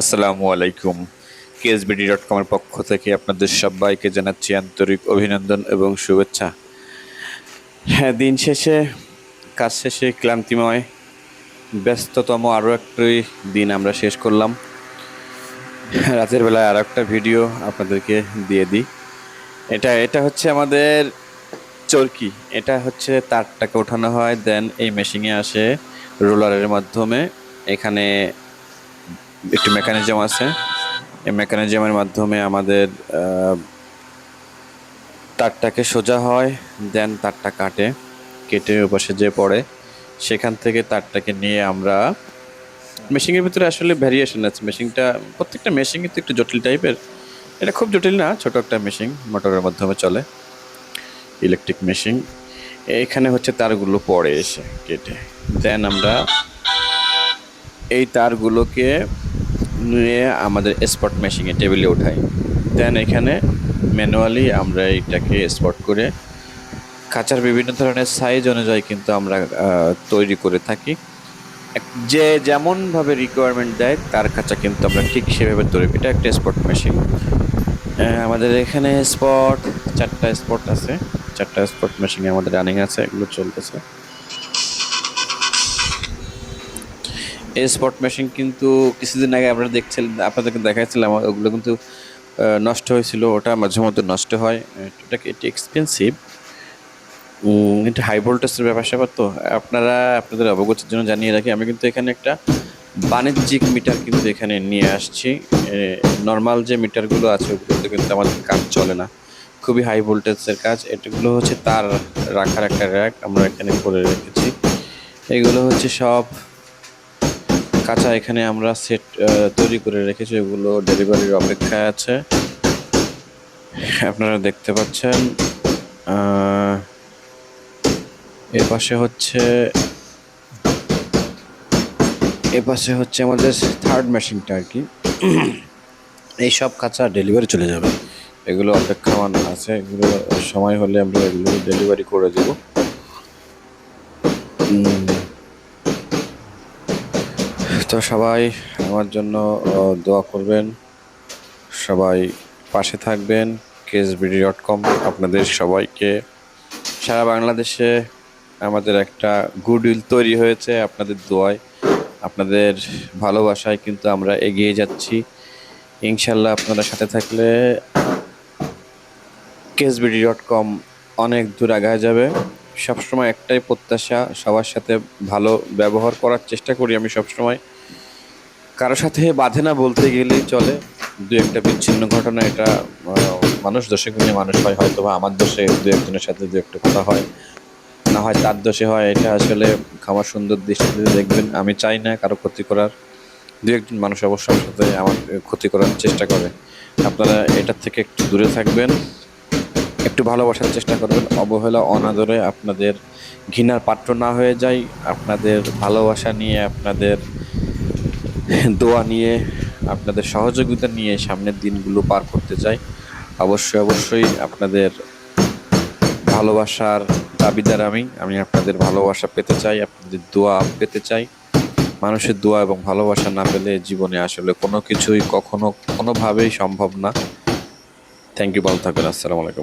আসসালামু আলাইকুম। কেএসবিডি ডট কমের পক্ষ থেকে আপনাদের সবাইকে জানাচ্ছি আন্তরিক অভিনন্দন এবং শুভেচ্ছা। হ্যাঁ দিন শেষে, কাজ শেষে ক্লান্তিময়, ব্যস্ততম আরও একটি দিন আমরা শেষ করলাম। রাতের বেলায় আরও একটা ভিডিও আপনাদেরকে দিয়ে দিই। এটা এটা হচ্ছে আমাদের চরকি। এটা হচ্ছে তারটাকে ওঠানো হয়, দেন এই মেশিনে আসে রোলারের মাধ্যমে। এখানে একটি মেকানিজম আছে। এই মেকানিজমের মাধ্যমে আমাদের তারটাকে সোজা হয় দেন তারটা কাটে, কেটে ওপাশে যে পড়ে। সেখান থেকে তারটাকে নিয়ে আমরা মেশিনের ভিতরে আসলে ভ্যারিয়েশন আছে। মেশিনটা প্রত্যেকটা মেশিন কিন্তু একটু জটিল টাইপের এটা খুব জটিল না, ছোট একটা মেশিন মোটরের মাধ্যমে চলে। ইলেকট্রিক মেশিন এইখানে হচ্ছে তারগুলো পড়ে এসে কেটে। দেন আমরা এই তারগুলোকে নিয়ে আমাদের স্পট মেশিনে টেবিলে উঠাই। দেন এখানে ম্যানুয়ালি আমরা এইটাকে স্পট করে খাঁচার বিভিন্ন ধরনের সাইজ অনুযায়ী কিন্তু আমরা তৈরি করে থাকি। যে যেমনভাবে রিকোয়ারমেন্ট দেয়, তার খাঁচা কিন্তু আমরা ঠিক সেভাবে তৈরি। এটা একটা স্পট মেশিন আমাদের এখানে স্পট চারটা স্পট আছে। চারটা স্পট মেশিনে আমাদের রানিং আছে, এগুলো চলতেছে। এই স্পট মেশিন কিন্তু কিছুদিন আগে আপনারা দেখছিলেন, আপনাদেরকে দেখাচ্ছিলাম ওগুলো কিন্তু নষ্ট হয়েছিল, ওটা মাঝে মধ্যে নষ্ট হয়। এটা এটি এক্সপেন্সিভ এটা হাই ভোল্টেজের ব্যাপার স্যাপার তো। আপনারা, আপনাদের অবগতির জন্য জানিয়ে রাখি, আমি কিন্তু এখানে একটা বাণিজ্যিক মিটার কিন্তু এখানে নিয়ে আসছি। নর্মাল যে মিটারগুলো আছে, ওগুলোতে কিন্তু আমাদের কাজ চলে না। খুবই হাই ভোল্টেজের কাজ। এটাগুলো হচ্ছে তার রাখার একটা র্যাক আমরা এখানে করে রেখেছি। এগুলো হচ্ছে সব কাঁচা এখানে আমরা সেট তৈরি করে রেখেছি। এগুলো ডেলিভারির অপেক্ষায় আছে। আপনারা দেখতে পাচ্ছেন এর পাশে হচ্ছে এ পাশে হচ্ছে আমাদের থার্ড মেশিনটা আর কি। এই সব কাঁচা ডেলিভারি চলে যাবে। এগুলো অপেক্ষমান আছে। এগুলো সময় হলে আমরা এগুলো ডেলিভারি করে দেবো। তো সবাই আমার জন্য দোয়া করবেন। সবাই পাশে থাকবেন, কেএসবিডি ডট কম, আপনাদের সবাইকে। সারা বাংলাদেশে আমাদের একটা গুডউইল তৈরি হয়েছে আপনাদের দোয়ায়। আপনাদের ভালোবাসায় কিন্তু আমরা এগিয়ে যাচ্ছি। ইনশাল্লাহ আপনারা সাথে থাকলে কেএসবিডি ডট কম অনেক দূর আগায় যাবে। সবসময় একটাই প্রত্যাশা, সবার সাথে ভালো ব্যবহার করার চেষ্টা করি আমি সবসময়। কারোর সাথে বাঁধে না বলতে গেলেই চলে। দু একটা বিচ্ছিন্ন ঘটনা, এটা মানুষ দোষে গুণে মানুষ হয় হয়তো বা আমার দোষে দু একজনের সাথে দু একটা কথা হয়। না হয় তার দোষে হয়, এটা আসলে খামার সুন্দর দৃষ্টিতে দেখবেন। আমি চাই না কারও ক্ষতি করার। দু একজন মানুষ অবশ্য আমার সাথে আমার ক্ষতি করার চেষ্টা করে। আপনারা এটার থেকে একটু দূরে থাকবেন, একটু ভালোবাসার চেষ্টা করবেন। অবহেলা, অনাদরে আপনাদের ঘৃণার পাত্র না হয়ে যায়। আপনাদের ভালোবাসা নিয়ে আপনাদের দোয়া নিয়ে, আপনাদের সহযোগিতা নিয়ে সামনের দিনগুলো পার করতে চাই। অবশ্যই অবশ্যই আপনাদের ভালোবাসার দাবিদার আমি। আমি আপনাদের ভালোবাসা পেতে চাই, আপনাদের দোয়া পেতে চাই। মানুষের দোয়া এবং ভালোবাসা না পেলে জীবনে আসলে কোনো কিছুই কখনো, কোনোভাবেই সম্ভব না। থ্যাংক ইউ ভালো থাকবেন। আসসালামু আলাইকুম।